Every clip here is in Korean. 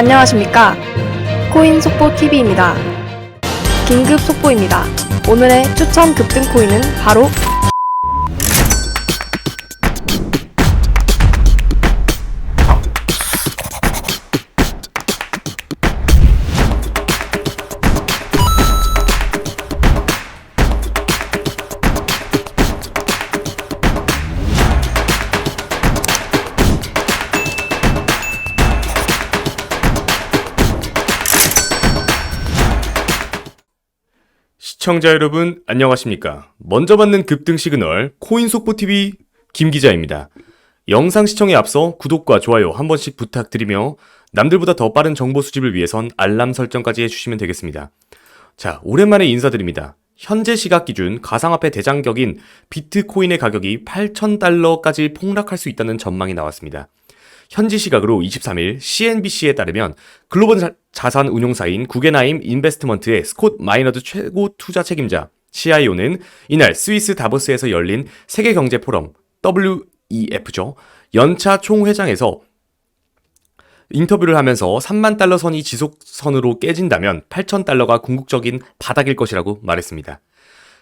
안녕하십니까. 코인 속보 TV입니다. 긴급 속보입니다. 오늘의 추천 급등 코인은 바로 시청자 여러분 안녕하십니까? 먼저 받는 급등 시그널 코인 속보 TV 김 기자입니다. 영상 시청에 앞서 구독과 좋아요 한 번씩 부탁드리며 남들보다 더 빠른 정보 수집을 위해선 알람 설정까지 해주시면 되겠습니다. 자, 오랜만에 인사드립니다. 현재 시각 기준 가상화폐 대장격인 비트코인의 가격이 8,000달러까지 폭락할 수 있다는 전망이 나왔습니다. 현지 시각으로 23일 CNBC에 따르면 글로벌 자- 자산 운용사인 구겐하임 인베스트먼트의 스콧 마이너드 최고 투자 책임자 CIO는 이날 스위스 다보스에서 열린 세계 경제 포럼 WEF죠. 연차 총회장에서 인터뷰를 하면서 3만 달러 선이 지속선으로 깨진다면 8천 달러가 궁극적인 바닥일 것이라고 말했습니다.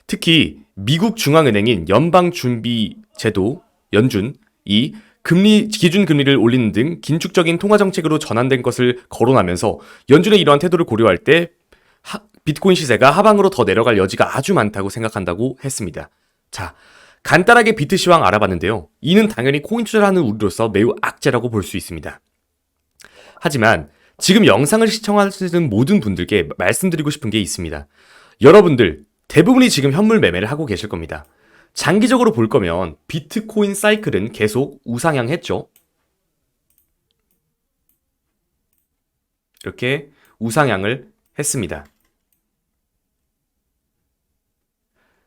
특히 미국 중앙은행인 연방준비제도 연준이 금리 기준 금리를 올리는 등 긴축적인 통화 정책으로 전환된 것을 거론하면서 연준의 이러한 태도를 고려할 때 하- 비트코인 시세가 하방으로 더 내려갈 여지가 아주 많다고 생각한다고 했습니다. 자, 간단하게 비트 시황 알아봤는데요. 이는 당연히 코인 투자를 하는 우리로서 매우 악재라고 볼 수 있습니다. 하지만 지금 영상을 시청하시는 모든 분들께 말씀드리고 싶은 게 있습니다. 여러분들 대부분이 지금 현물 매매를 하고 계실 겁니다. 장기적으로 볼 거면 비트코인 사이클은 계속 우상향했죠. 이렇게 우상향을 했습니다.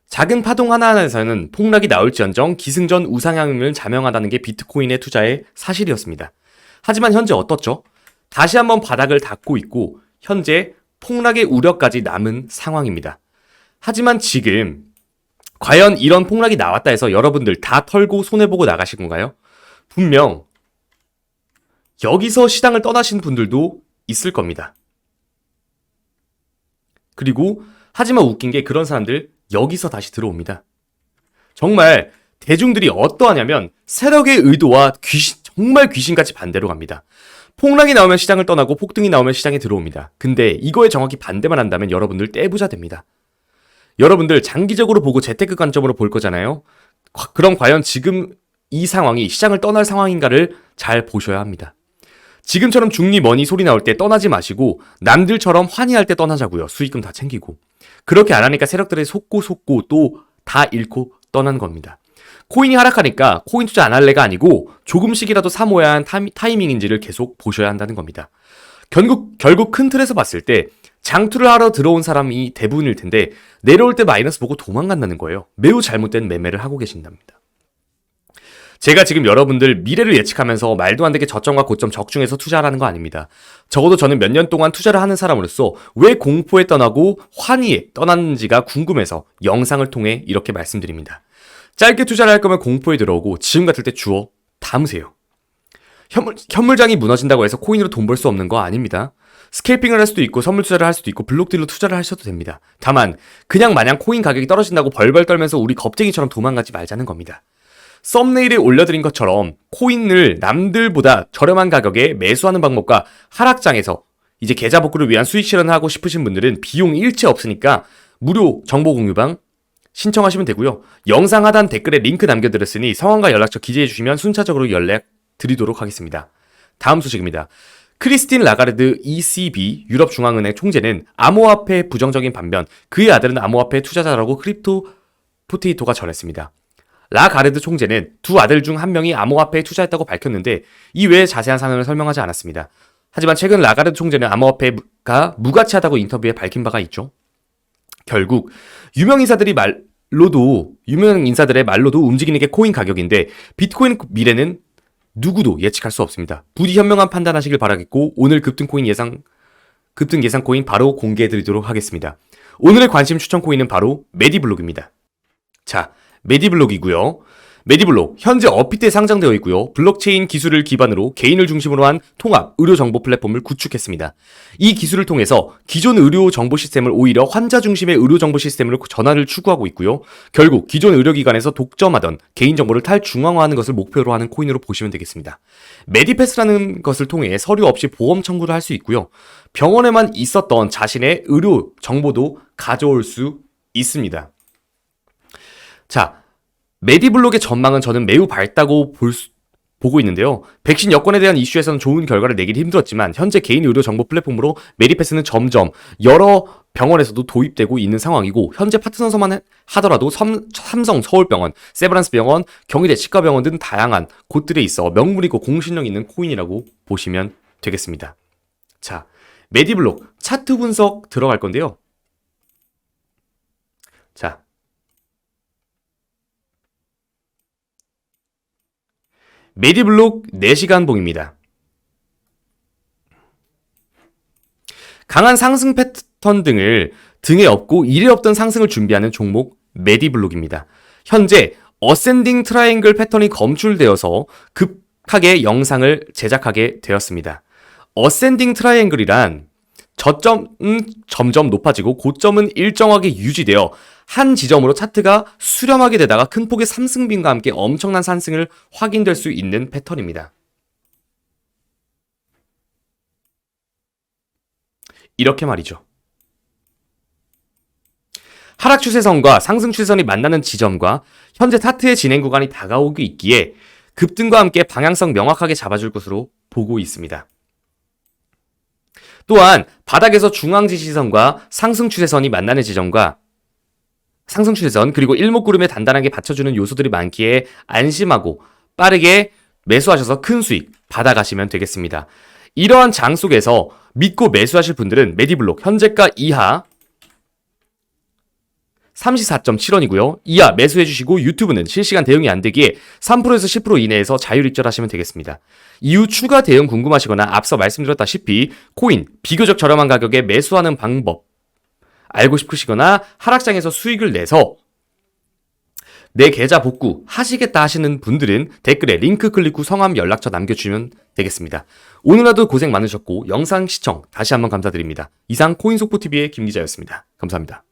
작은 파동 하나하나에서는 폭락이 나올지언정 기승전 우상향을 자명하다는 게 비트코인의 투자의 사실이었습니다. 하지만 현재 어떻죠? 다시 한번 바닥을 닫고 있고 현재 폭락의 우려까지 남은 상황입니다. 하지만 지금 과연 이런 폭락이 나왔다 해서 여러분들 다 털고 손해보고 나가실 건가요? 분명 여기서 시장을 떠나신 분들도 있을 겁니다. 그리고 하지만 웃긴 게 그런 사람들 여기서 다시 들어옵니다. 정말 대중들이 어떠하냐면 세력의 의도와 귀신, 정말 귀신같이 반대로 갑니다. 폭락이 나오면 시장을 떠나고 폭등이 나오면 시장에 들어옵니다. 근데 이거에 정확히 반대만 한다면 여러분들 떼부자 됩니다. 여러분들 장기적으로 보고 재테크 관점으로 볼 거잖아요. 과- 그럼 과연 지금 이 상황이 시장을 떠날 상황인가를 잘 보셔야 합니다. 지금처럼 중리 머니 소리 나올 때 떠나지 마시고 남들처럼 환희할 때 떠나자고요. 수익금 다 챙기고. 그렇게 안 하니까 세력들이 속고 속고 또 다 잃고 떠난 겁니다. 코인이 하락하니까 코인 투자 안 할래가 아니고 조금씩이라도 사모야 한 타이- 타이밍인지를 계속 보셔야 한다는 겁니다. 결국, 결국 큰 틀에서 봤을 때 장투를 하러 들어온 사람이 대부분일 텐데 내려올 때 마이너스 보고 도망간다는 거예요. 매우 잘못된 매매를 하고 계신답니다. 제가 지금 여러분들 미래를 예측하면서 말도 안 되게 저점과 고점 적중해서 투자하라는 거 아닙니다. 적어도 저는 몇 년 동안 투자를 하는 사람으로서 왜 공포에 떠나고 환희에 떠났는지가 궁금해서 영상을 통해 이렇게 말씀드립니다. 짧게 투자를 할 거면 공포에 들어오고 지금 같을 때 주워 담으세요. 현물, 현물장이 무너진다고 해서 코인으로 돈 벌 수 없는 거 아닙니다. 스케이핑을 할 수도 있고 선물 투자를 할 수도 있고 블록딜로 투자를 하셔도 됩니다. 다만 그냥 마냥 코인 가격이 떨어진다고 벌벌 떨면서 우리 겁쟁이처럼 도망가지 말자는 겁니다. 썸네일에 올려드린 것처럼 코인을 남들보다 저렴한 가격에 매수하는 방법과 하락장에서 이제 계좌 복구를 위한 수익 실현을 하고 싶으신 분들은 비용 일체 없으니까 무료 정보 공유방 신청하시면 되고요. 영상 하단 댓글에 링크 남겨드렸으니 성함과 연락처 기재해 주시면 순차적으로 연락 드리도록 하겠습니다. 다음 소식입니다. 크리스틴 라가르드 ECB 유럽중앙은행 총재는 암호화폐 부정적인 반면 그의 아들은 암호화폐 투자자라고 크립토 포테이토가 전했습니다. 라가르드 총재는 두 아들 중 한 명이 암호화폐에 투자했다고 밝혔는데 이외에 자세한 사항을 설명하지 않았습니다. 하지만 최근 라가르드 총재는 암호화폐가 무가치하다고 인터뷰에 밝힌 바가 있죠. 결국 유명 인사들이 말로도 유명 인사들의 말로도 움직이는 게 코인 가격인데 비트코인 미래는 누구도 예측할 수 없습니다. 부디 현명한 판단하시길 바라겠고 오늘 급등 코인 예상 급등 예상 코인 바로 공개해 드리도록 하겠습니다. 오늘의 관심 추천 코인은 바로 메디블록입니다. 자, 메디블록이고요. 메디블록 현재 어피트에 상장되어 있고요. 블록체인 기술을 기반으로 개인을 중심으로 한 통합 의료 정보 플랫폼을 구축했습니다. 이 기술을 통해서 기존 의료 정보 시스템을 오히려 환자 중심의 의료 정보 시스템으로 전환을 추구하고 있고요. 결국 기존 의료기관에서 독점하던 개인 정보를 탈중앙화하는 것을 목표로 하는 코인으로 보시면 되겠습니다. 메디패스라는 것을 통해 서류 없이 보험 청구를 할 수 있고요. 병원에만 있었던 자신의 의료 정보도 가져올 수 있습니다. 자, 메디블록의 전망은 저는 매우 밝다고 볼 수- 보고 있는데요. 백신 여권에 대한 이슈에서는 좋은 결과를 내긴 힘들었지만 현재 개인 의료 정보 플랫폼으로 메디패스는 점점 여러 병원에서도 도입되고 있는 상황이고 현재 파트너서만 해- 하더라도 삼, 삼성 서울병원, 세브란스 병원, 경희대 치과병원 등 다양한 곳들에 있어 명물이고 공신력 있는 코인이라고 보시면 되겠습니다. 자, 메디블록 차트 분석 들어갈 건데요. 자, 메디블록 4시간 봉입니다. 강한 상승 패턴 등을 등에 업고 이래 없던 상승을 준비하는 종목 메디블록입니다. 현재 어센딩 트라이앵글 패턴이 검출되어서 급하게 영상을 제작하게 되었습니다. 어센딩 트라이앵글이란 저점은 점점 높아지고 고점은 일정하게 유지되어 한 지점으로 차트가 수렴하게 되다가 큰 폭의 삼승빈과 함께 엄청난 산승을 확인될 수 있는 패턴입니다. 이렇게 말이죠. 하락 추세선과 상승 추세선이 만나는 지점과 현재 차트의 진행 구간이 다가오고 있기에 급등과 함께 방향성 명확하게 잡아줄 것으로 보고 있습니다. 또한 바닥에서 중앙 지시선과 상승 추세선이 만나는 지점과 상승 추세선 그리고 일목구름에 단단하게 받쳐주는 요소들이 많기에 안심하고 빠르게 매수하셔서 큰 수익 받아가시면 되겠습니다. 이러한 장 속에서 믿고 매수하실 분들은 메디블록 현재가 이하 34.7원이고요. 이하 매수해 주시고 유튜브는 실시간 대응이 안 되기에 3%에서 10% 이내에서 자율 입절하시면 되겠습니다. 이후 추가 대응 궁금하시거나 앞서 말씀드렸다시피 코인 비교적 저렴한 가격에 매수하는 방법 알고 싶으시거나 하락장에서 수익을 내서 내 계좌 복구 하시겠다 하시는 분들은 댓글에 링크 클릭 후 성함 연락처 남겨주시면 되겠습니다. 오늘 하루 고생 많으셨고 영상 시청 다시 한번 감사드립니다. 이상 코인속보TV의 김 기자였습니다. 감사합니다.